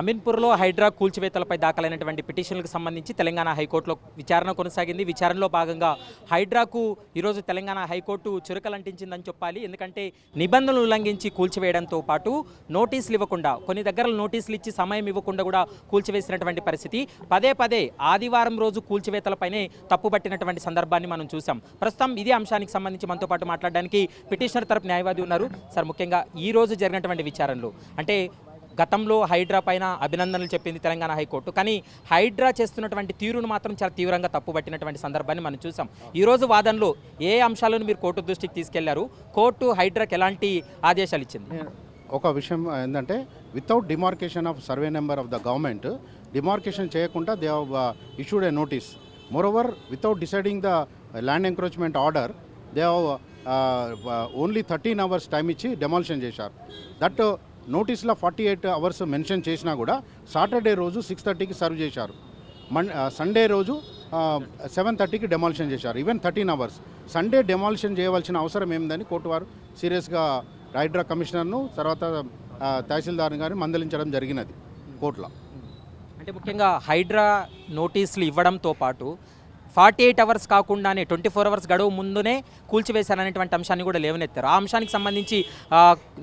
అమీన్పూర్లో హైడ్రా కూల్చివేతలపై దాఖలైనటువంటి పిటిషన్లకు సంబంధించి తెలంగాణ హైకోర్టులో విచారణ కొనసాగింది. విచారణలో భాగంగా హైడ్రాకు ఈరోజు తెలంగాణ హైకోర్టు చురకలంటించిందని చెప్పాలి. ఎందుకంటే నిబంధనలు ఉల్లంఘించి కూల్చివేయడంతో పాటు నోటీసులు ఇవ్వకుండా కొన్ని దగ్గర నోటీసులు ఇచ్చి సమయం ఇవ్వకుండా కూడా కూల్చివేసినటువంటి పరిస్థితి. పదే పదే ఆదివారం రోజు కూల్చివేతలపైనే తప్పుపట్టినటువంటి సందర్భాన్ని మనం చూసాం ప్రస్తుతం ఇదే అంశానికి సంబంధించి మనతో పాటు మాట్లాడడానికి పిటిషనర్ తరపు న్యాయవాది ఉన్నారు. సార్ ముఖ్యంగా ఈ రోజు జరిగినటువంటి విచారణలో అంటే గతంలో హైడ్రా పైన అభినందనలు చెప్పింది తెలంగాణ హైకోర్టు. కానీ హైడ్రా చేస్తున్నటువంటి తీరును మాత్రం చాలా తీవ్రంగా తప్పుపట్టినటువంటి సందర్భాన్ని మనం చూసాం. ఈరోజు వాదనలో ఏ అంశాలను మీరు కోర్టు దృష్టికి తీసుకెళ్ళారు? కోర్టు హైడ్రాకి ఎలాంటి ఆదేశాలు ఇచ్చింది? ఒక విషయం ఏంటంటే without demarcation of survey number of the government demarcation చేయకుండా they issued a notice moreover without deciding the land encroachment order they only thirteen hours time ఇచ్చి డెమాలిషన్ చేశారు. దట్ నోటీస్లో ఫార్టీ ఎయిట్ అవర్స్ మెన్షన్ చేసినా కూడా Saturday రోజు six థర్టీకి serve చేశారు. Mann Sunday రోజు సెవెన్ థర్టీకి డెమాలిషన్ చేశారు. Even thirteen hours Sunday demolition చేయవలసిన అవసరం ఏమిందని కోర్టు వారు సీరియస్గా రైడ్రా కమిషనర్ను తర్వాత తహసీల్దార్ గారిని మందలించడం జరిగినది కోర్టులో. అంటే ముఖ్యంగా హైడ్రా నోటీసులు ఇవ్వడంతో పాటు ఫార్టీ ఎయిట్ అవర్స్ కాకుండానే ట్వంటీ ఫోర్ అవర్స్ గడువు ముందునే కూల్చివేశారనేటువంటి అంశాన్ని కూడా లేవనెత్తారు. ఆ అంశానికి సంబంధించి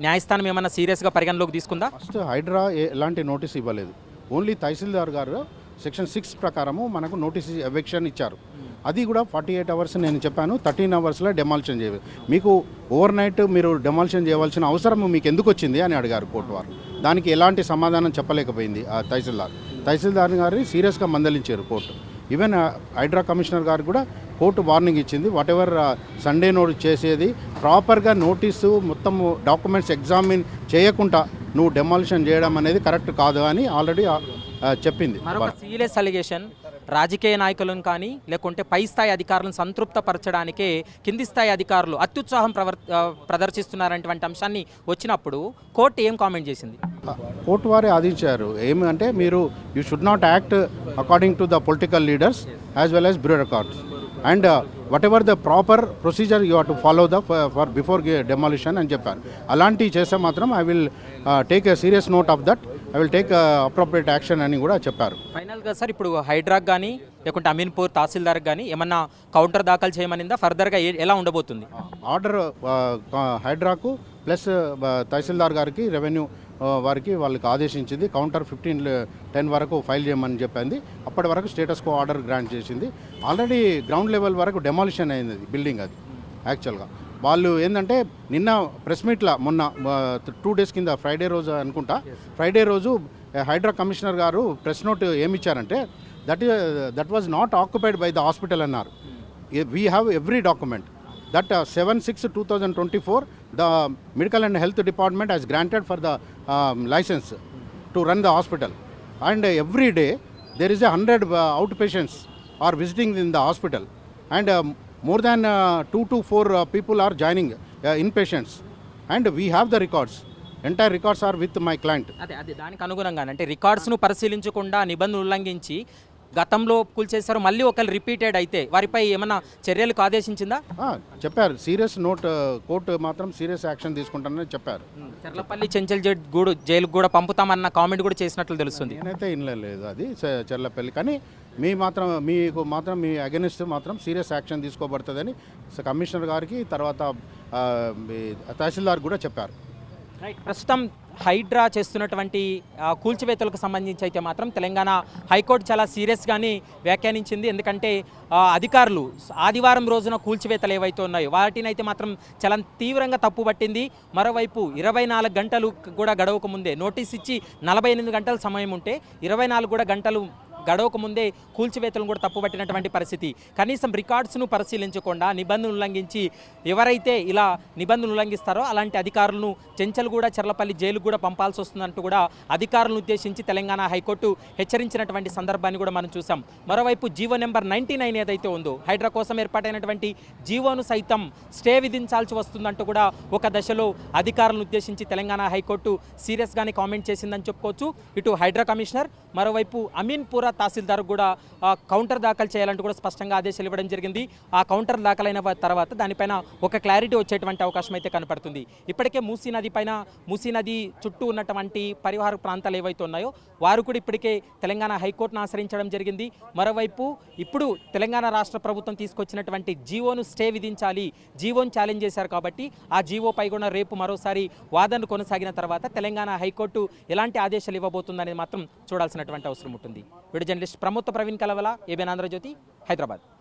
న్యాయస్థానం ఏమన్నా సీరియస్గా పరిగణలోకి తీసుకుందా? ఫస్ట్ హైడ్రా ఎలాంటి నోటీస్ ఇవ్వలేదు. ఓన్లీ తహసీల్దార్ గారు సెక్షన్ సిక్స్ ప్రకారము మనకు నోటీస్ ఎవిక్షన్ ఇచ్చారు. అది కూడా ఫార్టీ ఎయిట్ అవర్స్ నేను చెప్పాను థర్టీన్ అవర్స్లో డెమాల్షన్ చేయాలి మీకు ఓవర్ నైట్ మీరు డెమాల్షన్ చేయవలసిన అవసరం మీకు ఎందుకు వచ్చింది అని అడిగారు కోర్టు వారు. దానికి ఎలాంటి సమాధానం చెప్పలేకపోయింది ఆ తహసీల్దార్. తహసీల్దార్ గారిని సీరియస్గా మందలించారు కోర్టు. ఈవెన్ హైడ్రా కమిషనర్ గారు కూడా కోర్టు వార్నింగ్ ఇచ్చింది. వాట్ ఎవర్ సండే నోట్ చేసేది ప్రాపర్గా నోటీసు మొత్తం డాక్యుమెంట్స్ ఎగ్జామిన్ చేయకుండా నువ్వు డెమాలిషన్ చేయడం అనేది కరెక్ట్ కాదు అని ఆల్రెడీ చెప్పింది. మరొక సీరియస్ అలిగేషన్ రాజకీయ నాయకులను కానీ లేకుంటే పై స్థాయి అధికారులను సంతృప్తపరచడానికే కింది స్థాయి అధికారులు అత్యుత్సాహం ప్రవర్ ప్రదర్శిస్తున్నారనేటువంటి అంశాన్ని వచ్చినప్పుడు కోర్టు ఏం కామెంట్ చేసింది? కోర్టు వారే ఆదించారు ఏమి అంటే మీరు you should not act according to the political leaders as well as bureaucrats and whatever the proper procedure you to follow the for before demolition అని చెప్పారు. అలాంటివి చేస్తే మాత్రం I will take a serious note of that I will take appropriate action అని కూడా చెప్పారు. ఫైనల్గా sir ఇప్పుడు హైడ్రాక్ కానీ లేకుంటే అమీన్పూర్ తహసీల్దార్ కానీ ఏమన్నా కౌంటర్ దాఖలు చేయమనిందా? ఫర్దర్గా ఎలా ఉండబోతుంది? ఆర్డర్ హైడ్రాకు ప్లస్ తహసీల్దార్ గారికి రెవెన్యూ వారికి వాళ్ళకి ఆదేశించింది. కౌంటర్ ఫిఫ్టీన్ టెన్ వరకు ఫైల్ చేయమని చెప్పింది. అప్పటి వరకు స్టేటస్ కో ఆర్డర్ గ్రాంట్ చేసింది. ఆల్రెడీ గ్రౌండ్ లెవెల్ వరకు డెమాలిషన్ అయింది బిల్డింగ్ అది యాక్చువల్గా. వాళ్ళు ఏంటంటే నిన్న ప్రెస్ మీట్లో మొన్న టూ డేస్ కింద ఫ్రైడే రోజు అనుకుంటా ఫ్రైడే రోజు హైడ్రా కమిషనర్ గారు ప్రెస్ నోట్ ఏమి ఇచ్చారంటే that that was not occupied by the hospital అన్నారు. We have every document that seven six two thousand twenty four the medical and health department has granted for the licence to run the hospital and every day there is a hundred out patients are visiting in the hospital and more than two to four people are joining in patients and we have the records entire records are with my client అదే అదే దానికి అనుగుణంగా అంటే రికార్డ్స్ను పరిశీలించకుండా నిబంధనలు ఉల్లంఘించి గతంలో కూల్చేశారు మళ్ళీ ఒకరు రిపీటెడ్ అయితే వారిపై ఏమన్నా చర్యలకు ఆదేశించిందా చెప్పారు. సీరియస్ నోట్ కోర్టు మాత్రం సీరియస్ యాక్షన్ తీసుకుంటానని చెప్పారు. చర్లపల్లి చెంచల్ జడ్ గూడు జైలుకు కూడా పంపుతామన్న కామెంట్ కూడా చేసినట్లు తెలుస్తుంది. నేనైతే వినలేదు అది చెర్లపల్లి. కానీ మీ మాత్రం మీకు మాత్రం మీ అగెనిస్ట్ మాత్రం సీరియస్ యాక్షన్ తీసుకోబడుతుందని కమిషనర్ గారికి తర్వాత తహసీల్దార్ కూడా చెప్పారు. ప్రస్తుతం హైడ్రా చేస్తున్నటువంటి కూల్చివేతలకు సంబంధించి అయితే మాత్రం తెలంగాణ హైకోర్టు చాలా సీరియస్గానే వ్యాఖ్యానించింది. ఎందుకంటే అధికారులు ఆదివారం రోజున కూల్చివేతలు ఏవైతే ఉన్నాయో వాటిని అయితే మాత్రం చాలా తీవ్రంగా తప్పుపట్టింది మరోవైపు ఇరవై నాలుగు గంటలు కూడా గడవక ముందే నోటీస్ ఇచ్చి నలభై ఎనిమిది గంటల సమయం ఉంటే ఇరవై నాలుగు కూడా గంటలు గడవక ముందే కూల్చివేతలను కూడా తప్పుపట్టినటువంటి పరిస్థితి. కనీసం రికార్డ్స్ను పరిశీలించకుండా నిబంధనలు ఉల్లంఘించి ఎవరైతే ఇలా నిబంధనలు ఉల్లంఘిస్తారో అలాంటి అధికారులను చెంచల్గూడ చర్లపల్లి జైలుకు కూడా పంపాల్సి వస్తుందంటూ కూడా అధికారులను ఉద్దేశించి తెలంగాణ హైకోర్టు హెచ్చరించినటువంటి సందర్భాన్ని కూడా మనం చూసాం మరోవైపు జీవో నెంబర్ నైన్టీ నైన్ ఏదైతే ఉందో హైడ్రా కోసం ఏర్పాటైనటువంటి జీవోను సైతం స్టే విధించాల్సి వస్తుందంటూ కూడా ఒక దశలో అధికారులను ఉద్దేశించి తెలంగాణ హైకోర్టు సీరియస్గానే కామెంట్ చేసిందని చెప్పుకోవచ్చు. ఇటు హైడ్రా కమిషనర్ మరోవైపు అమీన్పురా తహసీల్దార్ కూడా కౌంటర్ దాఖలు చేయాలంటూ కూడా స్పష్టంగా ఆదేశాలు ఇవ్వడం జరిగింది. ఆ కౌంటర్ దాఖలైన తర్వాత దానిపైన ఒక క్లారిటీ వచ్చేటువంటి అవకాశం అయితే కనపడుతుంది. ఇప్పటికే మూసీ నది పైన మూసీ నది చుట్టూ ఉన్నటువంటి పరివాహక ప్రాంతాలు ఏవైతే ఉన్నాయో వారు కూడా ఇప్పటికే తెలంగాణ హైకోర్టును ఆశ్రయించడం జరిగింది. మరోవైపు ఇప్పుడు తెలంగాణ రాష్ట్ర ప్రభుత్వం తీసుకొచ్చినటువంటి జీవోను స్టే విధించాలి జీవోను ఛాలెంజ్ చేశారు కాబట్టి ఆ జీవోపై కూడా రేపు మరోసారి వాదనలు కొనసాగిన తర్వాత తెలంగాణ హైకోర్టు ఎలాంటి ఆదేశాలు ఇవ్వబోతుందనేది మాత్రం చూడాల్సినటువంటి అవసరం ఉంటుంది. Journalist Pramod Praveen Kalavala ABN Andhrajyothi Hyderabad.